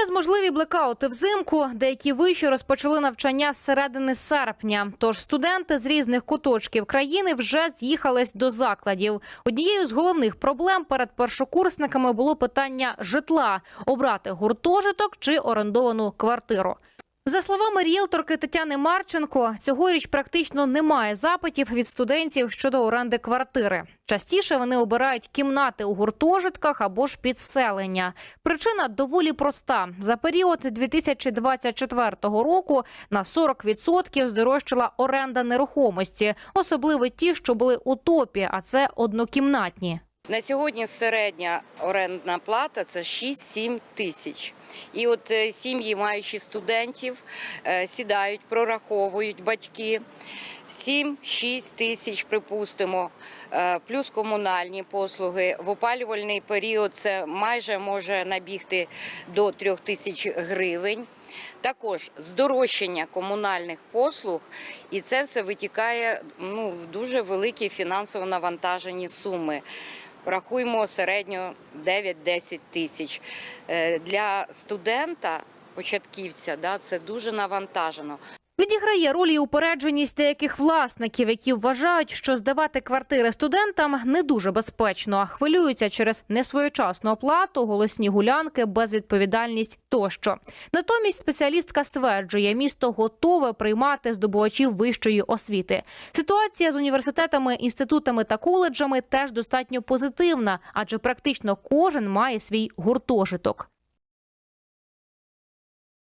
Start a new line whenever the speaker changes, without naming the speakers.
Через можливі блекаути взимку деякі виші розпочали навчання з середини серпня. Тож студенти з різних куточків країни вже з'їхались до закладів. Однією з головних проблем перед першокурсниками було питання житла обрати гуртожиток чи орендовану квартиру. За словами ріелторки Тетяни Марченко, цьогоріч практично немає запитів від студентів щодо оренди квартири. Частіше вони обирають кімнати у гуртожитках або ж підселення. Причина доволі проста: за період 2024 року на 40% здорожчала оренда нерухомості, особливо ті, що були у топі, а це однокімнатні.
На сьогодні середня орендна плата це 6-7 тисяч. І от е, сім'ї, маючи студентів, е, сідають, прораховують батьки. 7-6 тисяч, припустимо, е, плюс комунальні послуги. В опалювальний період це майже може набігти до 3 тисяч гривень. Також здорожчання комунальних послуг, і це все витікає ну, в дуже великі фінансово навантажені суми. Рахуємо середньо 9-10 тисяч. Е, Для студента, початківця, да, це дуже навантажено.
Відіграє роль і упередженість деяких власників, які вважають, що здавати квартири студентам не дуже безпечно. Хвилюються через несвоєчасну оплату, голосні гулянки, безвідповідальність тощо. Натомість спеціалістка стверджує, місто готове приймати здобувачів вищої освіти. Ситуація з університетами, інститутами та коледжами теж достатньо позитивна, адже практично кожен має свій гуртожиток.